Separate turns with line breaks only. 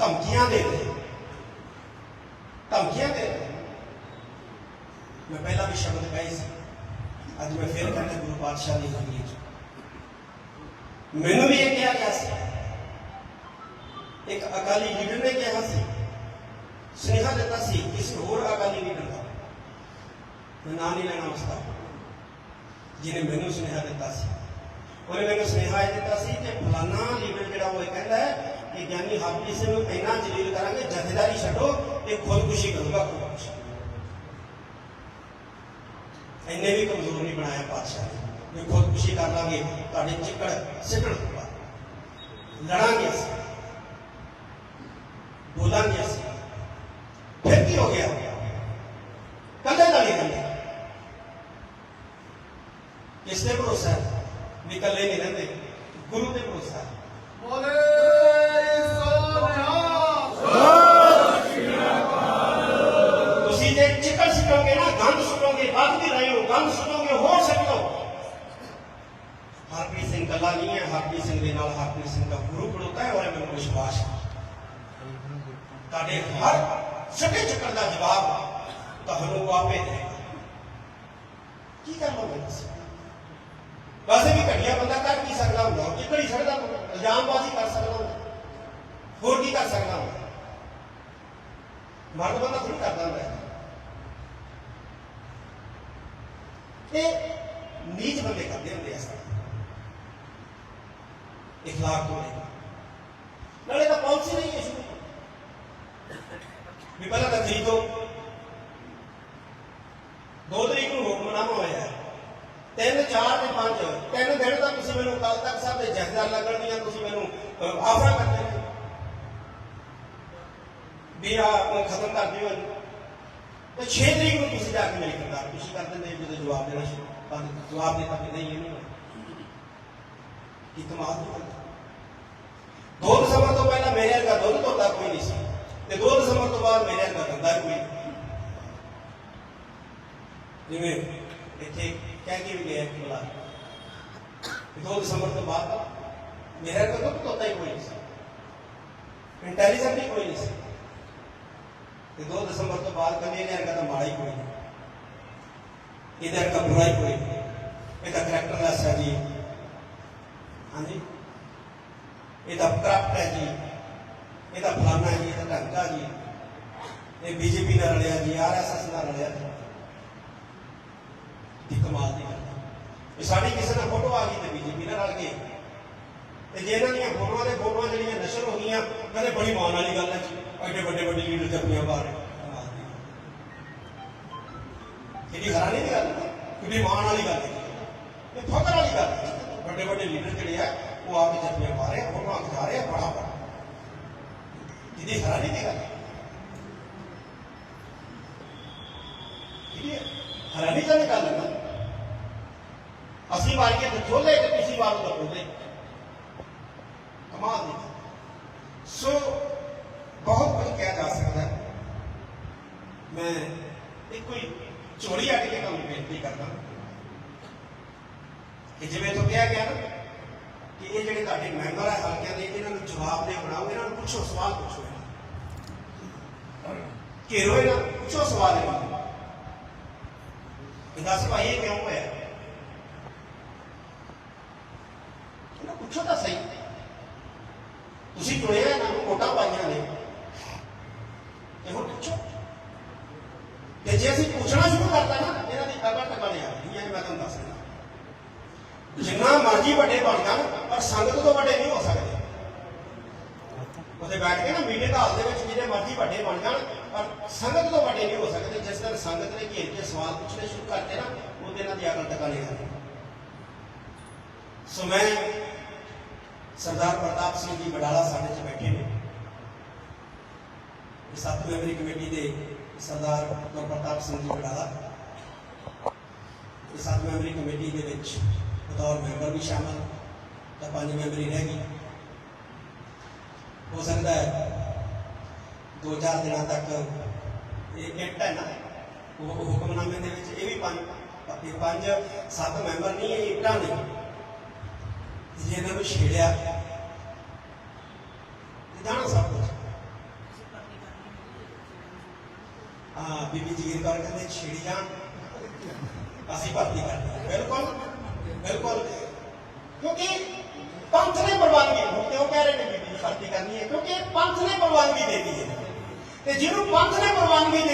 ਧਮਕੀਆਂ ਦੇ ਰਹੇ ਧਮਕੀਆਂ ਦੇ ਰਹੇ ਮੈਂ ਪਹਿਲਾਂ ਵੀ ਸ਼ਬਦ ਕਹੇ ਸੀ। ਅੱਜ ਮੈਂ ਫਿਰ ਕਹਿੰਦਾ ਗੁਰੂ ਪਾਤਸ਼ਾਹ ਦੀ ਹਜ਼ੂਰੀ ਮੈਨੂੰ ਵੀ ਇਹ ਕਿਹਾ ਗਿਆ ਸੀ। ਇੱਕ ਅਕਾਲੀ ਲੀਡਰ ਨੇ ਕਿਹਾ ਸੀ। ਸੁਨੇਹਾ ਦਿੱਤਾ ਸੀ ਕਿਸੇ ਹੋਰ ਅਕਾਲੀ ਲੀਡਰ ਦਾ। ਮੈਂ ਨਾਂ ਨਹੀਂ ਲੈਣਾ ਉਸਦਾ ਜਿਹਨੇ ਮੈਨੂੰ ਸੁਨੇਹਾ ਦਿੱਤਾ ਸੀ। ਉਹਨੇ ਮੈਨੂੰ ਸੁਨੇਹਾ ਇਹ ਦਿੱਤਾ ਸੀ ਕਿ ਫਲਾਨਾ ਲੀਡਰ ਜਿਹੜਾ ਉਹ ਇਹ ਕਹਿੰਦਾ ਹੈ ਕਿ ਗਿਆਨੀ ਹਰਪ੍ਰੀਤ ਸਿੰਘ ਨੂੰ ਇੰਨਾ ਜਲੀਲ ਕਰਾਂਗੇ ਜਥੇਦਾਰੀ ਛੱਡੋ ਇਹ ਖੁਦਕੁਸ਼ੀ ਕਰੂਗਾ ਖੁਦਕੁਸ਼ੀ ਇੰਨੇ ਵੀ ਕਮਜ਼ੋਰ ਨਹੀਂ ਬਣਾਇਆ ਪਾਤਸ਼ਾਹ ਨੇ ਵੀ ਖੁਦਕੁਸ਼ੀ ਕਰ ਲਾਂਗੇ ਤੁਹਾਡੇ ਚਿੱਕੜ ਸਿੱਟਣ ਹੋਊਗਾ ਲੜਾਂਗੇ ਅਸੀਂ ਬੋਲਾਂਗੇ ਅਸੀਂ ਫਿਰ ਕੀ ਹੋ ਗਿਆ ਕੱਲੇ ਨਾਲ ਹੀ ਰਹਿੰਦੇ ਕਿਸ ਤੇ ਭਰੋਸਾ ਹੈ ਵੀ ਇਕੱਲੇ ਨਹੀਂ ਰਹਿੰਦੇ ਗੁਰੂ ਤੇ ਭਰੋਸਾ ਹੈ
ਬੋਲੇ ਸੋਨਿਹਾ
ਹਰਪ੍ਰੀਤ ਸਿੰਘ ਕੱਲਾ ਨਹੀਂ ਹੈ ਹਰਪ੍ਰੀਤ ਸਿੰਘ ਦੇ ਨਾਲ ਹਰਪ੍ਰੀਤ ਸਿੰਘ ਦਾ ਗੁਰੂ ਖੜੋਤਾ ਹੈ ਔਰ ਮੈਨੂੰ ਵਿਸ਼ਵਾਸ ਹੈ ਤੁਹਾਡੇ ਹਰ ਛੋਟੇ ਚੱਕਰ ਦਾ ਜਵਾਬ ਤੁਹਾਨੂੰ ਉਹ ਆਪੇ ਦੇਗਾ ਕੀ ਕਰ ਲਓਗੇ ਤੁਸੀਂ ਵੈਸੇ ਵੀ ਘਟਿਆ ਬੰਦਾ ਕਰ ਕੀ ਸਕਦਾ ਹੁੰਦਾ ਉਹ ਕਿਹੜੀ ਸਕਦਾ ਹੁੰਦਾ ਇਲਜ਼ਾਮਬਾਜ਼ੀ ਕਰ ਸਕਦਾ ਹੁੰਦਾ ਹੋਰ ਕੀ ਕਰ ਸਕਦਾ ਹੁੰਦਾ ਮਰਦ ਬੰਦਾ ਥੋੜੀ ਕਰਦਾ ਹੁੰਦਾ ਹੈ। ਇਹ ਨੀਚ ਬੰਦੇ ਕਰਦੇ ਹੁੰਦੇ ਤੋਂ ਨਹੀਂ ਨਾਲੇ ਤਾਂ ਪਾਲਿਸੀ ਨਹੀਂ ਹੈ ਸ਼ੁਰੂ ਵੀ ਪਹਿਲਾਂ ਤਾਂ ਤਰੀਕ ਤੋਂ ਦੋ ਤਰੀਕ ਨੂੰ ਹੁਕਮਨਾਮਾ ਹੋਇਆ ਤਿੰਨ, ਚਾਰ ਤੇ ਪੰਜ। ਤਿੰਨ ਦਿਨ ਤਾਂ ਤੁਸੀਂ ਮੈਨੂੰ ਕੱਲ ਤੱਕ ਸਾਹਿਬ ਦੇ ਜਥੇਦਾਰ ਲੱਗਣੀਆਂ ਤੁਸੀਂ ਮੈਨੂੰ ਆਫਰ ਕਰਦੇ ਵੀ ਆ ਖਤਮ ਕਰ ਦਿਓ ਤੇ 6 ਤਰੀਕ ਨੂੰ ਤੁਸੀਂ ਜਾ ਕੇ ਮੇਰੀ ਕਰਦਾ ਤੁਸੀਂ ਕਰ ਦਿੰਦੇ ਜਦੋਂ ਜਵਾਬ ਦੇਣਾ ਸ਼ੁਰੂ। ਬੰਦ ਜਵਾਬ ਦੇ ਤੱਕ ਨਹੀਂ ਇਹ ਨਹੀਂ ਕੀ ਕਮਾਲ ਦੀ ਗੱਲ ਦੋ ਦਸੰਬਰ ਤੋਂ ਪਹਿਲਾਂ ਮੇਰੇ ਵਰਗਾ ਦੁੱਧ ਧੋਤਾ ਕੋਈ ਨਹੀਂ ਸੀ। ਤੇ ਦੋ ਦਸੰਬਰ ਤੋਂ ਬਾਅਦ ਮੇਰੇ ਵਰਗਾ ਧੰਦਾ ਕੋਈ ਜਿਵੇਂ ਇੱਥੇ ਕਹਿ ਕੇ ਵੀ ਗਿਆ ਕਿ ਦੋ ਦਸੰਬਰ ਤੋਂ ਬਾਅਦ ਮੇਰੇ ਵਰਗਾ ਦੁੱਧ ਧੋਤਾ ਹੀ ਕੋਈ ਨਹੀਂ ਸੀ। ਇੰਟੈਲੀਜੈਂਟ ਹੀ ਕੋਈ ਨਹੀਂ ਸੀ। ਤੇ 2 ਦਸੰਬਰ ਤੋਂ ਬਾਅਦ ਕਹਿੰਦੇ ਇਹਨੇ ਵਰਗਾ ਤਾਂ ਮਾੜਾ ਹੀ ਕੋਈ ਨਹੀਂ। ਇਹਦੇ ਵਰਗਾ ਬੁਰਾ ਹੀ ਕੋਈ ਨਹੀਂ। ਇਹਦਾ ਕਰੈਕਟਰ ਲੈਸ ਹੈ। ਜੀ ਹਾਂਜੀ। ਇਹਦਾ ਕਰਪਟ ਹੈ ਜੀ। ਇਹਦਾ ਫਲਾਨਾ ਜੀ ਇਹਦਾ ਢੰਗਾ ਜੀ। ਇਹ ਬੀਜੇਪੀ ਨਾਲ ਰਲਿਆ ਜੀ ਆਰਐਸਐਸ ਨਾਲ ਰਲਿਆ ਜੀ। ਦੀ ਕਮਾਲ ਦੀ ਗੱਲ ਹੈ। ਇਹ ਸਾਡੀ ਕਿਸੇ ਨਾਲ ਫੋਟੋ ਆ ਗਈ ਤੇ ਬੀਜੇਪੀ ਨਾਲ ਰਲ ਗਏ। ਤੇ ਜੇ ਇਹਨਾਂ ਦੀਆਂ ਫੋਟੋਆਂ ਦੇ ਫੋਟੋਆਂ ਜਿਹੜੀਆਂ ਨਸ਼ਰ ਹੋ ਗਈਆਂ ਕਹਿੰਦੇ ਬੜੀ ਮਾਣ ਵਾਲੀ ਗੱਲ ਹੈ ਜੀ। ਐਡੇ ਵੱਡੇ ਵੱਡੇ ਲੀਡਰ ਜੱਪੀਆਂ ਬਾਹਰ ਕਿਹੜੀ ਹੈਰਾਨੀ ਦੀ ਗੱਲ ਹੈ। ਕਿਹੜੀ ਮਾਣ ਵਾਲੀ ਗੱਲ ਹੈ ਇਹ ਫਖਰ ਵਾਲੀ ਗੱਲ ਹੈ ਵੱਡੇ ਵੱਡੇ ਲੀਡਰ ਜਿਹੜੇ ਆ, ਉਹ ਆ ਕੇ ਜੱਪੀਆਂ ਪਾ ਰਹੇ ਆ ਫੋਟੋਆਂ ਖਿਚਾ ਰਹੇ ਆ ਬੜਾ ਬੜਾ। ਕਿਹਦੀ ਹੈਰਾਨੀ ਦੀ ਗੱਲ ਹੈ ਕਿਹਦੀ ਹੈਰਾਨੀ ਦੀ ਗੱਲ ਹੈ ਨਾ। ਅਸੀਂ ਵਾਰੀਏ ਤੇ ਚੋਲੇ ਤੇ ਪਿਛਲੀ ਵਾਰ ਦਾ ਬੋਲੇ ਕਮਾਲ ਦੀ ਗੱਲ। ਸੋ, ਬਹੁਤ ਕੁਝ ਕਿਹਾ ਜਾ ਸਕਦਾ ਹੈ। ਮੈਂ ਇੱਕੋ ਹੀ ਚੋਰੀ ਅੱਡ ਕੇ ਤੁਹਾਨੂੰ ਬੇਨਤੀ ਕਰਦਾ ਕਿ ਜਿਵੇਂ ਤੋਂ ਕਿਹਾ ਗਿਆ ਨਾ ਕਿ ਇਹ ਜਿਹੜੇ ਤੁਹਾਡੇ ਮੈਂਬਰ ਹੈ ਹਲਕਿਆਂ ਦੇ ਇਹਨਾਂ ਨੂੰ ਜਵਾਬ ਦੇ ਬਣਾਓ ਇਹਨਾਂ ਨੂੰ ਪੁੱਛੋ ਸਵਾਲ ਪੁੱਛੋ। ਇਹਨਾਂ ਘੇਰੋ ਇਹਨਾਂ ਨੂੰ, ਪੁੱਛੋ ਸਵਾਲ ਇਹਨਾਂ ਨੂੰ। ਕਿ ਦੱਸ ਭਾਈ ਇਹ ਕਿਉਂ ਹੋਇਆ? ਇਹਨਾਂ ਪੁੱਛੋ ਤਾਂ ਸਹੀ। ਤੁਸੀਂ ਚੁਣਿਆ ਇਹਨਾਂ ਨੂੰ ਵੋਟਾਂ ਪਾਈਆਂ ਨੇ। ਇਹ ਹੁਣ ਪੁੱਛੋ। ਤੇ ਜੇ ਅਸੀਂ ਪੁੱਛਣਾ ਸ਼ੁਰੂ ਕਰਤਾ ਨਾ ਇਹਨਾਂ ਦੀ ਅਕਲ ਟਿਕਾਣੇ ਆ ਜਾਂਦੀ ਹੈ ਮੈਂ ਤੁਹਾਨੂੰ ਦੱਸ ਦਿੰਦਾ ਜਿੰਨਾ ਮਰਜ਼ੀ ਵੱਡੇ ਬਣ ਜਾਣ, ਪਰ ਸੰਗਤ ਤੋਂ ਵੱਡੇ ਨਹੀਂ ਹੋ ਸਕਦੇ। ਉਹਦੇ ਬੈਠ ਕੇ ਨਾ ਮੀਟਿੰਗ ਹਾਲ ਦੇ ਵਿੱਚ ਜਿਹੜੇ ਮਰਜ਼ੀ ਵੱਡੇ ਬਣ ਜਾਣ, ਪਰ ਸੰਗਤ ਤੋਂ ਵੱਡੇ ਨਹੀਂ ਹੋ ਸਕਦੇ। ਜਿਸ ਦਿਨ ਸੰਗਤ ਨੇ ਘੇਰ ਕੇ ਸਵਾਲ ਪੁੱਛਣੇ ਸ਼ੁਰੂ ਕਰਤੇ ਨਾ, ਉਹਦੇ ਨਾਲ ਦੀ ਅਕਲ ਟਿਕਾਣੇ ਆ ਜਾਂਦੀ ਸੋ ਮੈਂ ਸਰਦਾਰ ਪ੍ਰਤਾਪ ਸਿੰਘ ਜੀ ਬਡਾਲਾ ਸਾਡੇ ਚ ਬੈਠੇ ਨੇ। ਸੱਤ ਮੈਂਬਰੀ ਕਮੇਟੀ ਦੇ ਸਰਦਾਰ ਡਾਕਟਰ ਪ੍ਰਤਾਪ ਸਿੰਘ ਜੀ ਬਡਾਲਾ। ਸੱਤ ਮੈਂਬਰੀ ਕਮੇਟੀ ਦੇ ਵਿੱਚ ਬਤੌਰ ਮੈਂਬਰ ਵੀ ਸ਼ਾਮਲ ਤਾਂ ਪੰਜ ਮੈਂਬਰ ਹੀ ਰਹਿ ਗਈ ਹੋ ਸਕਦਾ ਹੈ ਦੋ ਚਾਰ ਦਿਨਾਂ ਤੱਕ ਇਹ ਕਿੱਟ ਹੈ ਨਾ, ਉਹ ਹੁਕਮਨਾਮੇ ਦੇ ਵਿੱਚ ਇਹ ਵੀ ਪੰਜ, ਇਹ ਪੰਜ, ਸੱਤ ਮੈਂਬਰ ਨਹੀਂ, ਇਹ ਇੱਟਾਂ ਨੇ। ਜੇ ਇਹਨਾਂ ਨੂੰ ਛੇੜਿਆ ਜਾਣਾ ਸਭ ਕੁਝ ਹਾਂ, ਬੀਬੀ ਜੀਰ ਕਰ ਕਹਿੰਦੇ ਛੇੜੀ ਅਸੀਂ ਭਰਤੀ ਕਰਦੇ ਬਿਲਕੁਲ। ਤੇ ਜਿਹਨੂੰ ਪੰਥ ਨੇ ਪ੍ਰਵਾਨਗੀ ਦੇ